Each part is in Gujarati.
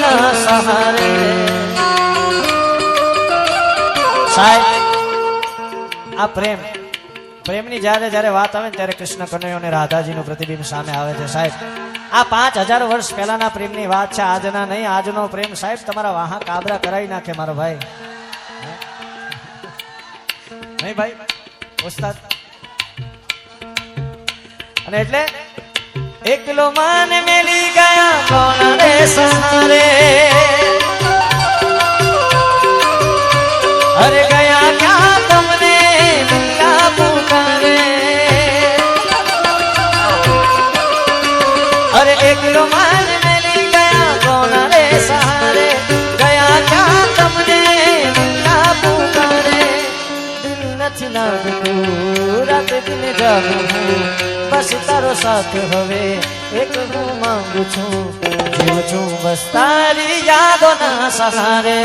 ના સહારે સાહેબ આ પ્રેમ પ્રેમની જ્યારે જ્યારે વાત આવે ને ત્યારે કૃષ્ણ કનૈયો અને રાધાજીનું પ્રતિબિંબ સામે આવે છે. સાહેબ, આ પાંચ હજાર વર્ષ પહેલાના પ્રેમની વાત છે, આજના નહીં, આજનો પ્રેમ. સાહેબ, તમારા વાહા કાબરા કરાવી નાખે મારો ભાઈ. નહીં ભાઈ, ઉસ્તાદ. અને એટલે એકલો માન મેલી ગયા કોણ રે સહારે અરે ગયા ક્યાં તમને મિલ્યા પુકારે અરે એકલો માન મેલી ગયા કોણ રે સહારે ગયા ક્યાં તમને મિલ્યા પુકારે દિલ નથી લાગતું, રાત દિન જાગું. બસ તારો સાથ હવે એક હું માંગુ છું. જીવ છું બસ તારી યાદોના સહારે.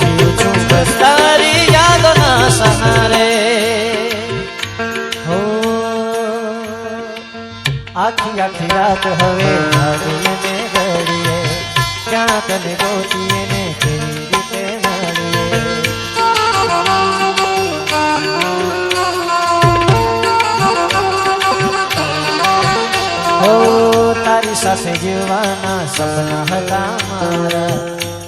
જીવ છું બસ તારી યાદોના સહારે. હો, આખી આખી રાત હવે ઘડીએ ક્યાં તને ગોતીએ તારી સાથે જીવવાના સપના હતા મારા.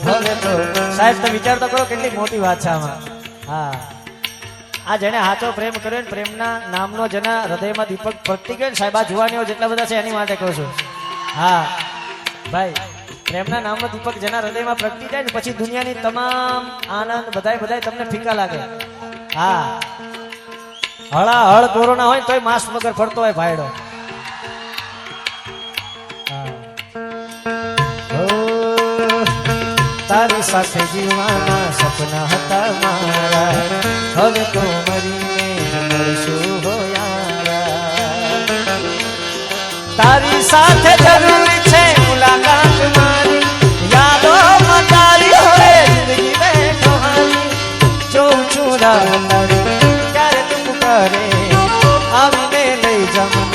હવે તો, સાહેબ, તમે વિચાર તો કરો કેટલી મોટી વાત છે આમાં. હા. આ જેને હાચો પ્રેમ કર્યો ને પ્રેમના નામનો જેના હૃદયમાં દીપક પ્રગટી ગયો ને સાહેબ, આ જુવાનીઓ જેટલા બધા છે એની માટે કહું છું. હા. ભાઈ, પ્રેમના નામનો દીપક જેના હૃદયમાં પ્રગટી જાય ને પછી દુનિયાની તમામ આનંદ બધાય બધાય તમને ફીકા લાગે. હા. હળા હળ કોરોના હોય તોય માસ્ક વગર ફરતો હોય ભાઈડો. તારી સાથે જીવવાના સપના હતા મારા. હવે તો મરીને મળશું હોયા. તારી સાથે જરૂરી છે મુલાકાત મારી. યાદો તારી હોય જિંદગી બેઠો કહાની જો છું રાહ તારી ક્યારે તું કરે, આવીને લઈ જા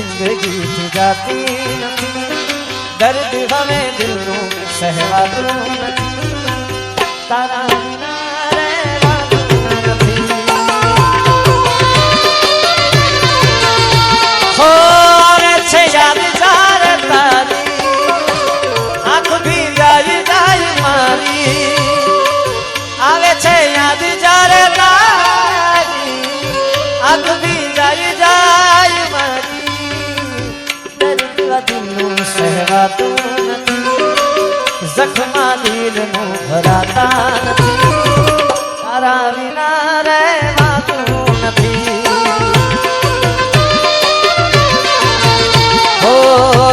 જિંદગી જાતી નથી દર્દ હવે દિલનું સહેવાતું નથી તારા સહેવાતું નથી જખમા દિલનું ભરાતા નથી.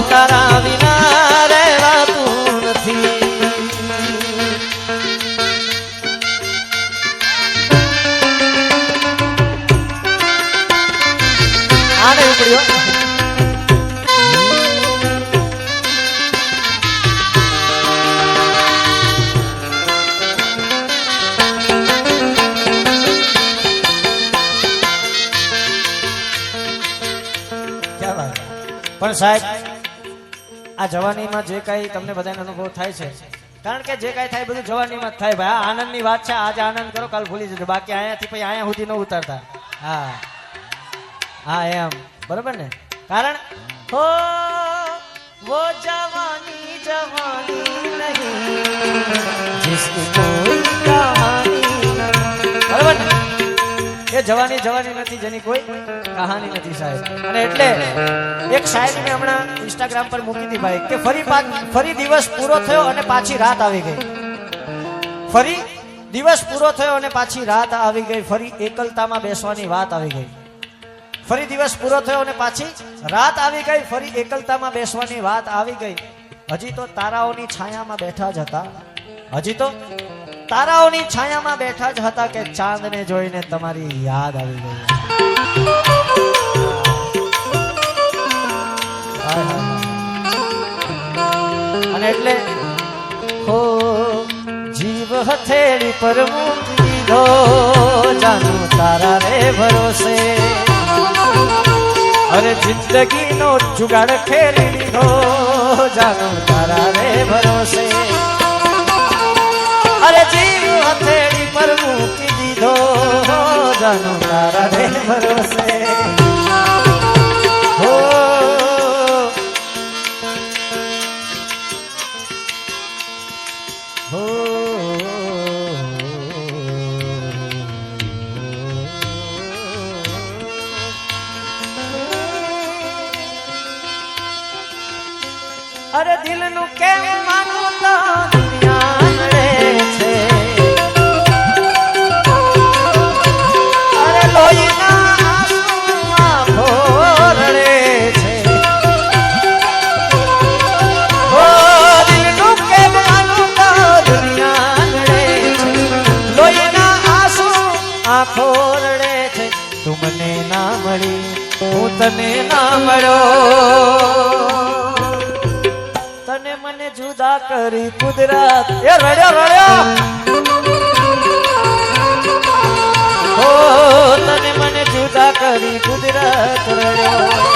તારા પણ સાહેબ આ જવાનીમાં જે કાંઈ તમને બધાને અનુભવ થાય છે કારણ કે જે કાંઈ થાય બધું જવાનીમાં જ થાય. ભાઈ આ આનંદની વાત છે આજે આનંદ કરો કાલ ભૂલી જજો. બાકી અહીંયાથી પછી અહીંયા સુધી ન ઉતરતા. હા. હા એમ. બરોબર ને? કારણ હો વો જવાની જવાની નહીં. જિસકી કોઈ કહાની નહીં બરોબર ને? એ જવાની જવાની નથી, જેની કોઈ કહાની નથી સાહેબ. અને એટલે એક શાયરી મેં હમણાં ઇન્સ્ટાગ્રામ પર મૂકી હતી ભાઈ, કે ફરી ફરી દિવસ પૂરો થયો અને પાછી રાત આવી ગઈ. ફરી દિવસ પૂરો થયો અને પાછી રાત આવી ગઈ, ફરી એકલતામાં બેસવાની વાત આવી ગઈ. ફરી દિવસ પૂરો થયો અને પાછી રાત આવી ગઈ, ફરી એકલતામાં બેસવાની વાત આવી ગઈ. હજી તો તારાઓની છાયામાં બેઠા જ હતા. હજી તો તારાઓની છાયામાં બેઠા જ હતા કે ચાંદને જોઈને તમારી યાદ આવી ગઈ. અને એટલે હો, જીવ હથેળી પર મૂકી દીધો જાનું તારા રે ભરોસે. અરે જિંદગીનો જુગાડ ખેલી લીધો, જાનું તારા રે ભરોસે. જીવ હથેળી પર મૂકી દીધો. જાનો તારા રે ભરોસે. હો. હો. અરે કેમ માનું તો? તને ના મળ્યો તને મને જુદા કરી કુદરત. એ રડ્યો રડ્યો. તને મને જુદા કરી કુદરત રડ્યો.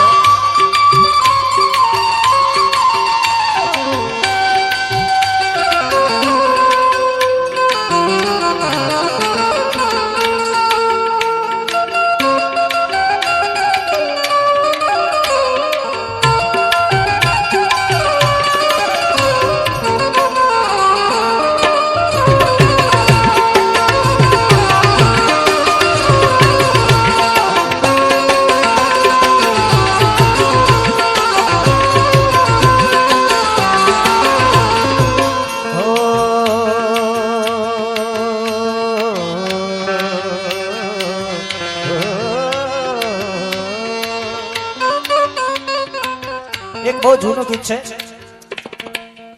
એક બહુ જૂનું ગીત છે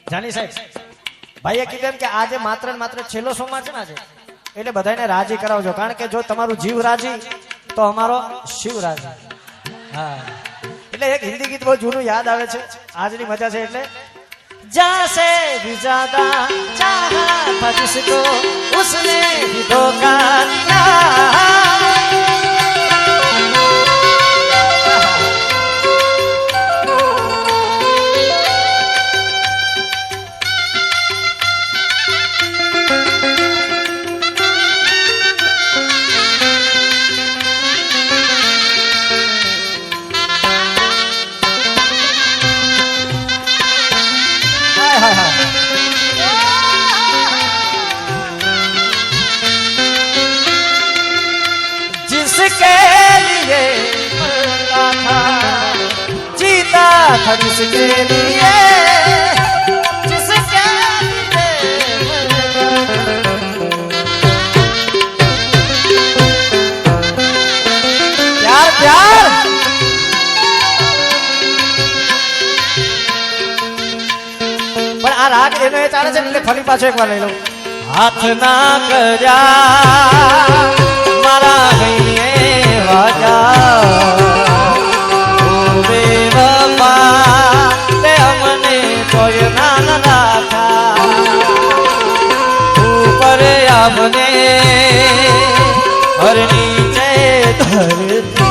જાની સાહેબ ભાઈએ કીધું એમ કે આજે માત્ર ને માત્ર છેલ્લો સોમવાર છે ને આજે એટલે બધાને રાજી કરાવજો કારણ કે જો તમારું જીવ રાજી તો અમારો શિવ રાજી હા એટલે એક હિન્દી ગીત બહુ જૂનું યાદ આવે છે આજની મજા છે એટલે जहाँ से भी ज्यादा चाहा था जिसको उसने भी धोखा जीता था जिसके लिए जिसके लिए प्यार प्यार પણ આ રાગ એનો એ ચાલે છે ને એટલે ફરી પાછો એકવાર લઈ લઉં હાથ ના કર્યા મારા ગઈએ વાજા હોય નાના રાખા ઉપર આપને હરની જય ધરતી